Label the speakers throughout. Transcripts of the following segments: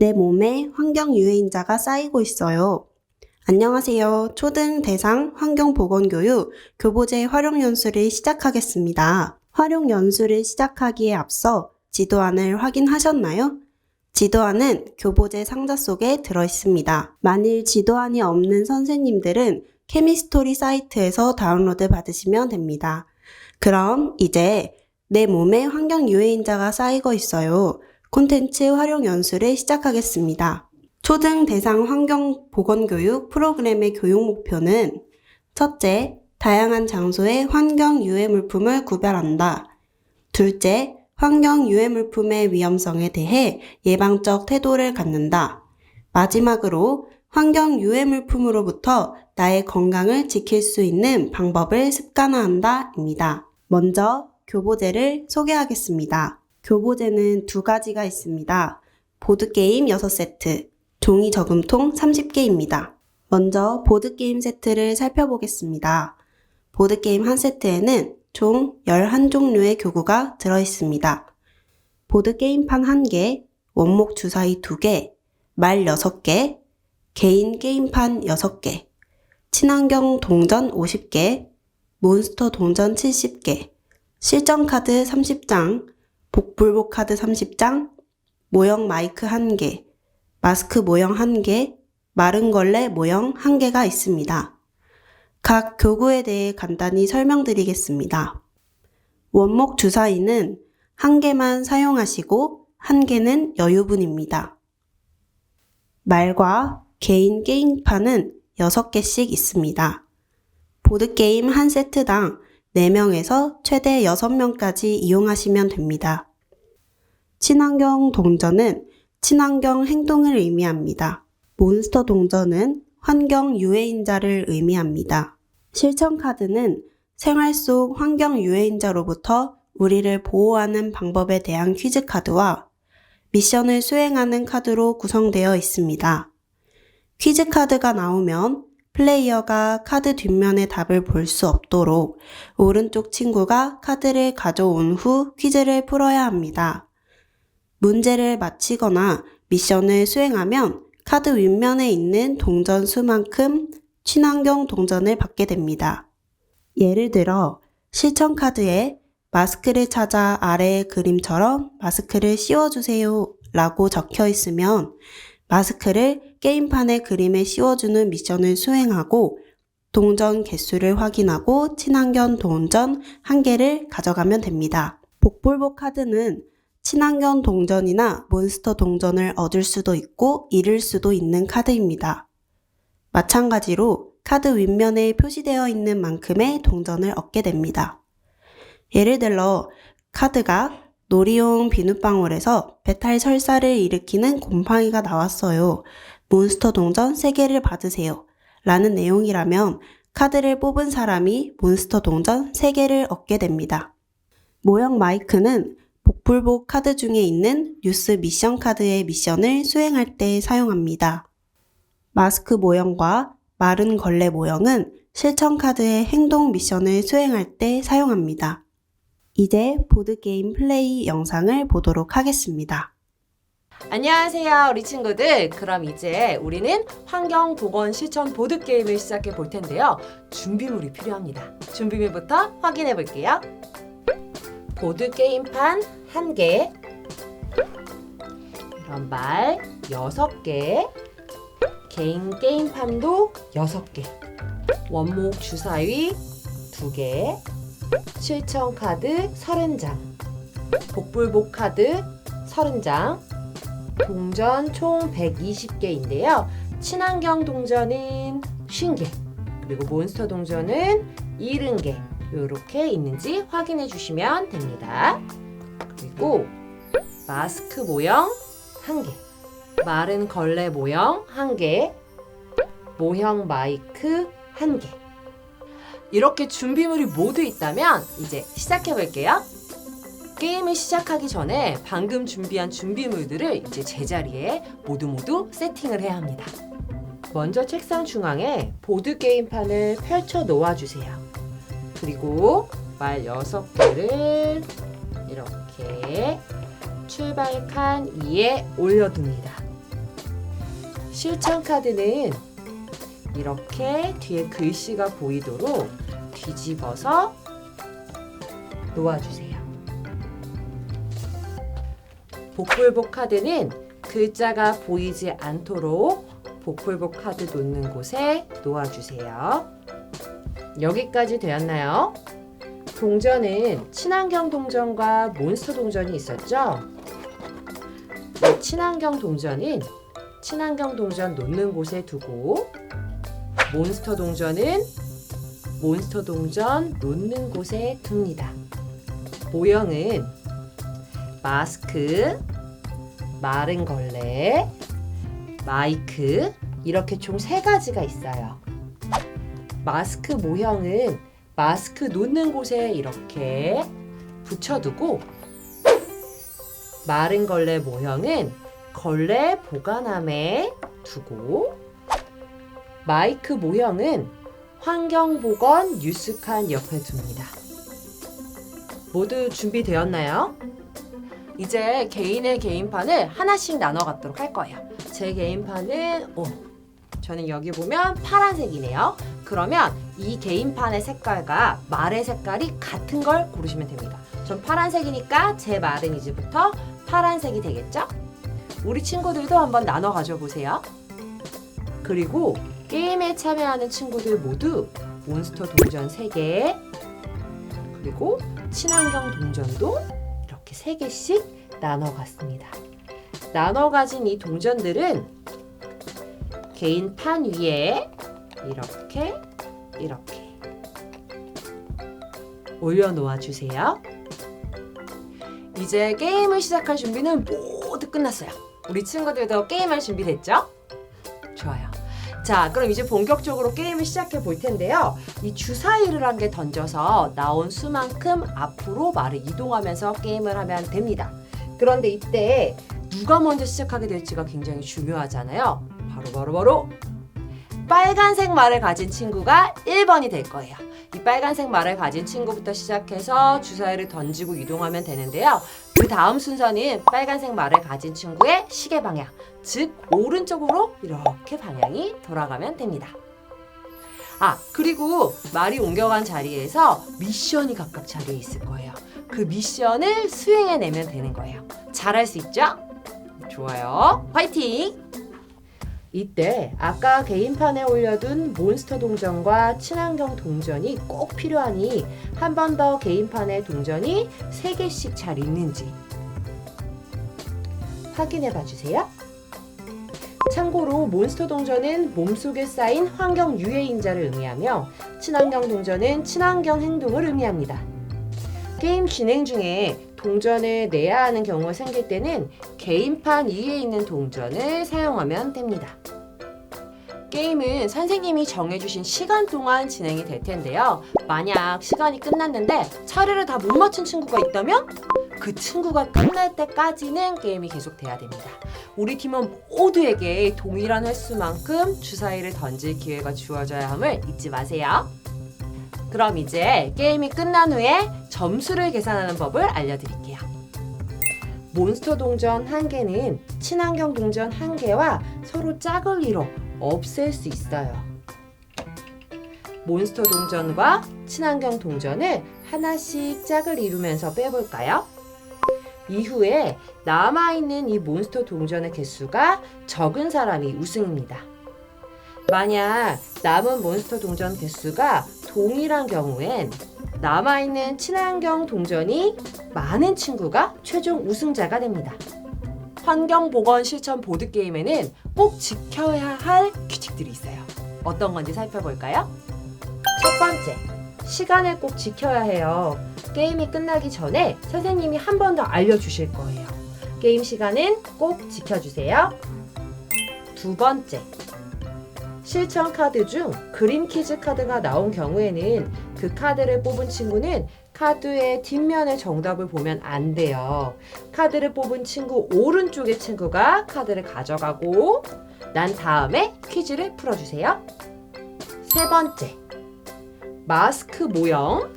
Speaker 1: 내 몸에 환경 유해인자가 쌓이고 있어요. 안녕하세요. 초등 대상 환경보건교육 교보제 활용 연수를 시작하겠습니다. 활용 연수를 시작하기에 앞서 지도안을 확인하셨나요? 지도안은 교보제 상자 속에 들어 있습니다. 만일 지도안이 없는 선생님들은 케미스토리 사이트에서 다운로드 받으시면 됩니다. 그럼 이제 내 몸에 환경 유해인자가 쌓이고 있어요. 콘텐츠 활용 연수를 시작하겠습니다. 초등 대상 환경 보건 교육 프로그램의 교육 목표는 첫째, 다양한 장소의 환경 유해 물품을 구별한다. 둘째, 환경 유해 물품의 위험성에 대해 예방적 태도를 갖는다. 마지막으로 환경 유해 물품으로부터 나의 건강을 지킬 수 있는 방법을 습관화한다.입니다. 먼저 교보제를 소개하겠습니다. 교보제는 두 가지가 있습니다. 보드게임 6세트, 종이 저금통 30개입니다. 먼저 보드게임 세트를 살펴보겠습니다. 보드게임 한 세트에는 총 11종류의 교구가 들어있습니다. 보드게임판 1개, 원목 주사위 2개, 말 6개, 개인 게임판 6개, 친환경 동전 50개, 몬스터 동전 70개, 실전 카드 30장, 복불복 카드 30장, 모형 마이크 1개, 마스크 모형 1개, 마른 걸레 모형 1개가 있습니다. 각 교구에 대해 간단히 설명드리겠습니다. 원목 주사위는 한 개만 사용하시고 한 개는 여유분입니다. 말과 개인 게임판은 6개씩 있습니다. 보드게임 한 세트당 4명에서 최대 6명까지 이용하시면 됩니다. 친환경 동전은 친환경 행동을 의미합니다. 몬스터 동전은 환경 유해인자를 의미합니다. 실천 카드는 생활 속 환경 유해인자로부터 우리를 보호하는 방법에 대한 퀴즈 카드와 미션을 수행하는 카드로 구성되어 있습니다. 퀴즈 카드가 나오면 플레이어가 카드 뒷면의 답을 볼 수 없도록 오른쪽 친구가 카드를 가져온 후 퀴즈를 풀어야 합니다. 문제를 맞히거나 미션을 수행하면 카드 윗면에 있는 동전 수만큼 친환경 동전을 받게 됩니다. 예를 들어 실천 카드에 마스크를 찾아 아래의 그림처럼 마스크를 씌워주세요 라고 적혀 있으면 마스크를 게임판의 그림에 씌워주는 미션을 수행하고 동전 개수를 확인하고 친환경 동전 한 개를 가져가면 됩니다. 복불복 카드는 친환경 동전이나 몬스터 동전을 얻을 수도 있고 잃을 수도 있는 카드입니다. 마찬가지로 카드 윗면에 표시되어 있는 만큼의 동전을 얻게 됩니다. 예를 들어 카드가 놀이용 비눗방울에서 배탈 설사를 일으키는 곰팡이가 나왔어요. 몬스터 동전 3개를 받으세요. 라는 내용이라면 카드를 뽑은 사람이 몬스터 동전 3개를 얻게 됩니다. 모형 마이크는 복불복 카드 중에 있는 뉴스 미션 카드의 미션을 수행할 때 사용합니다. 마스크 모형과 마른 걸레 모형은 실천 카드의 행동 미션을 수행할 때 사용합니다. 이제 보드게임 플레이 영상을 보도록 하겠습니다.
Speaker 2: 안녕하세요, 우리 친구들. 그럼 이제 우리는 환경 보건 실천 보드 게임을 시작해 볼 텐데요. 준비물이 필요합니다. 준비물부터 확인해 볼게요. 보드 게임판 한 개, 이런 말 여섯 개, 개인 게임판도 여섯 개, 원목 주사위 두 개, 실천 카드 서른 장, 복불복 카드 서른 장, 동전 총 120개인데요. 친환경 동전은 50개, 그리고 몬스터 동전은 70개. 이렇게 있는지 확인해 주시면 됩니다. 그리고 마스크 모형 1개, 마른 걸레 모형 1개, 모형 마이크 1개. 이렇게 준비물이 모두 있다면 이제 시작해 볼게요. 게임을 시작하기 전에 방금 준비한 준비물들을 이제 제자리에 모두 모두 세팅을 해야 합니다. 먼저 책상 중앙에 보드 게임판을 펼쳐 놓아 주세요. 그리고 말 6개를 이렇게 출발 칸 위에 올려둡니다. 실천 카드는 이렇게 뒤에 글씨가 보이도록 뒤집어서 놓아주세요. 복불복 카드는 글자가 보이지 않도록 복불복 카드 놓는 곳에 놓아주세요. 여기까지 되었나요? 동전은 친환경 동전과 몬스터 동전이 있었죠? 이 친환경 동전은 친환경 동전 놓는 곳에 두고 몬스터 동전은 몬스터 동전 놓는 곳에 둡니다. 모형은 마스크, 마른 걸레, 마이크 이렇게 총 세 가지가 있어요. 마스크 모형은 마스크 놓는 곳에 이렇게 붙여두고 마른 걸레 모형은 걸레 보관함에 두고 마이크 모형은 환경보건 뉴스칸 옆에 둡니다. 모두 준비되었나요? 이제 개인의 개인판을 하나씩 나눠 갖도록 할 거예요. 제 개인판은 오, 저는 여기 보면 파란색이네요. 그러면 이 개인판의 색깔과 말의 색깔이 같은 걸 고르시면 됩니다. 전 파란색이니까 제 말은 이제부터 파란색이 되겠죠? 우리 친구들도 한번 나눠 가져 보세요. 그리고 게임에 참여하는 친구들 모두 몬스터 동전 3개 그리고 친환경 동전도 이렇게 3개씩 나눠 갔습니다. 나눠 가진 이 동전들은 개인 판 위에 이렇게 이렇게 올려놓아 주세요. 이제 게임을 시작할 준비는 모두 끝났어요. 우리 친구들도 게임할 준비 됐죠? 자, 그럼 이제 본격적으로 게임을 시작해 볼 텐데요. 이 주사위를 한 개 던져서 나온 수만큼 앞으로 말을 이동하면서 게임을 하면 됩니다. 그런데 이때 누가 먼저 시작하게 될지가 굉장히 중요하잖아요. 바로 바로 바로 빨간색 말을 가진 친구가 1번이 될 거예요. 이 빨간색 말을 가진 친구부터 시작해서 주사위를 던지고 이동하면 되는데요. 그 다음 순서는 빨간색 말을 가진 친구의 시계 방향, 즉 오른쪽으로 이렇게 방향이 돌아가면 됩니다. 아, 그리고 말이 옮겨간 자리에서 미션이 각각 자리에 있을 거예요. 그 미션을 수행해내면 되는 거예요. 잘할 수 있죠? 좋아요. 화이팅! 이때 아까 개인판에 올려둔 몬스터 동전과 친환경 동전이 꼭 필요하니 한 번 더 개인판에 동전이 3개씩 잘 있는지 확인해 봐 주세요. 참고로 몬스터 동전은 몸속에 쌓인 환경 유해인자를 의미하며 친환경 동전은 친환경 행동을 의미합니다. 게임 진행 중에 동전을 내야 하는 경우가 생길 때는 개인판 위에 있는 동전을 사용하면 됩니다. 게임은 선생님이 정해주신 시간 동안 진행이 될 텐데요. 만약 시간이 끝났는데 차례를 다 못 맞춘 친구가 있다면 그 친구가 끝날 때까지는 게임이 계속돼야 됩니다. 우리 팀은 모두에게 동일한 횟수만큼 주사위를 던질 기회가 주어져야 함을 잊지 마세요. 그럼 이제 게임이 끝난 후에 점수를 계산하는 법을 알려드릴게요. 몬스터 동전 한 개는 친환경 동전 한 개와 서로 짝을 이뤄 없앨 수 있어요. 몬스터 동전과 친환경 동전을 하나씩 짝을 이루면서 빼볼까요? 이후에 남아있는 이 몬스터 동전의 개수가 적은 사람이 우승입니다. 만약 남은 몬스터 동전 개수가 동일한 경우엔 남아있는 친환경 동전이 많은 친구가 최종 우승자가 됩니다. 환경보건 실천 보드게임에는 꼭 지켜야 할 규칙들이 있어요. 어떤 건지 살펴볼까요? 첫 번째, 시간을 꼭 지켜야 해요. 게임이 끝나기 전에 선생님이 한 번 더 알려주실 거예요. 게임 시간은 꼭 지켜주세요. 두 번째, 실천 카드 중 그림 퀴즈 카드가 나온 경우에는 그 카드를 뽑은 친구는 카드의 뒷면의 정답을 보면 안 돼요. 카드를 뽑은 친구 오른쪽의 친구가 카드를 가져가고 난 다음에 퀴즈를 풀어주세요. 세 번째, 마스크 모형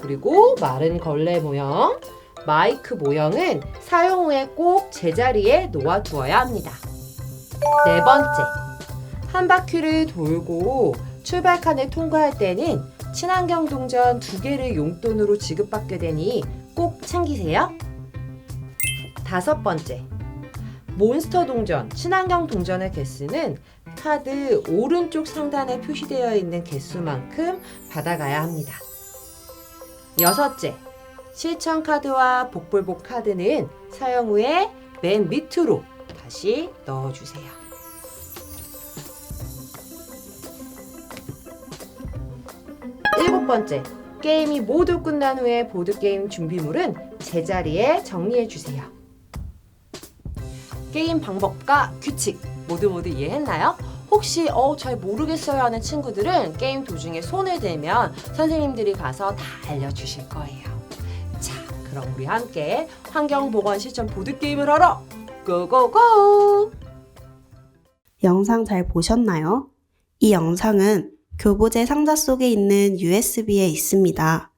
Speaker 2: 그리고 마른 걸레 모형, 마이크 모형은 사용 후에 꼭 제자리에 놓아두어야 합니다. 네 번째, 한 바퀴를 돌고 출발칸을 통과할 때는 친환경 동전 두 개를 용돈으로 지급받게 되니 꼭 챙기세요. 다섯 번째, 몬스터 동전, 친환경 동전의 개수는 카드 오른쪽 상단에 표시되어 있는 개수만큼 받아가야 합니다. 여섯째, 실천 카드와 복불복 카드는 사용 후에 맨 밑으로 다시 넣어주세요. 일곱 번째, 게임이 모두 끝난 후에 보드게임 준비물은 제자리에 정리해 주세요. 게임 방법과 규칙 모두 모두 이해했나요? 혹시 어 잘 모르겠어요 하는 친구들은 게임 도중에 손을 대면 선생님들이 가서 다 알려주실 거예요. 자, 그럼 우리 함께 환경보건 실천 보드게임을 하러 고고고!
Speaker 1: 영상 잘 보셨나요? 이 영상은 교보제 상자 속에 있는 USB에 있습니다.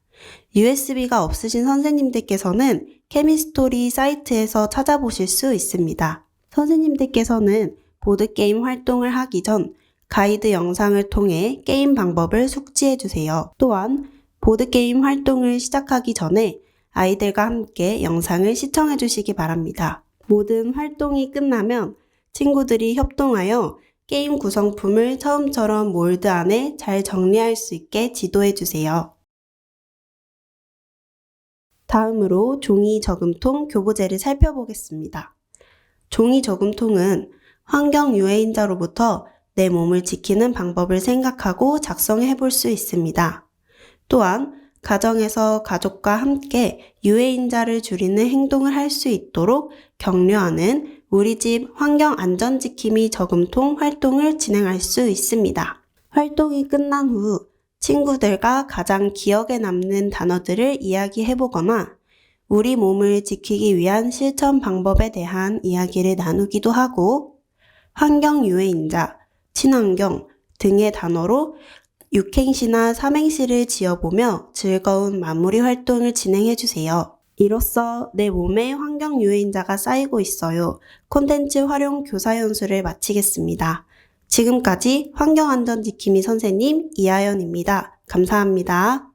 Speaker 1: USB가 없으신 선생님들께서는 케미스토리 사이트에서 찾아보실 수 있습니다. 선생님들께서는 보드게임 활동을 하기 전 가이드 영상을 통해 게임 방법을 숙지해 주세요. 또한 보드게임 활동을 시작하기 전에 아이들과 함께 영상을 시청해 주시기 바랍니다. 모든 활동이 끝나면 친구들이 협동하여 게임 구성품을 처음처럼 몰드 안에 잘 정리할 수 있게 지도해 주세요. 다음으로 종이 저금통 교보제를 살펴보겠습니다. 종이 저금통은 환경 유해인자로부터 내 몸을 지키는 방법을 생각하고 작성해 볼 수 있습니다. 또한 가정에서 가족과 함께 유해인자를 줄이는 행동을 할 수 있도록 격려하는 우리 집 환경 안전 지킴이 저금통 활동을 진행할 수 있습니다. 활동이 끝난 후 친구들과 가장 기억에 남는 단어들을 이야기해 보거나 우리 몸을 지키기 위한 실천 방법에 대한 이야기를 나누기도 하고 환경 유해인자, 친환경 등의 단어로 육행시나 삼행시를 지어보며 즐거운 마무리 활동을 진행해 주세요. 이로써 내 몸에 환경 유해인자가 쌓이고 있어요. 콘텐츠 활용 교사 연수를 마치겠습니다. 지금까지 환경안전지킴이 선생님 이하연입니다. 감사합니다.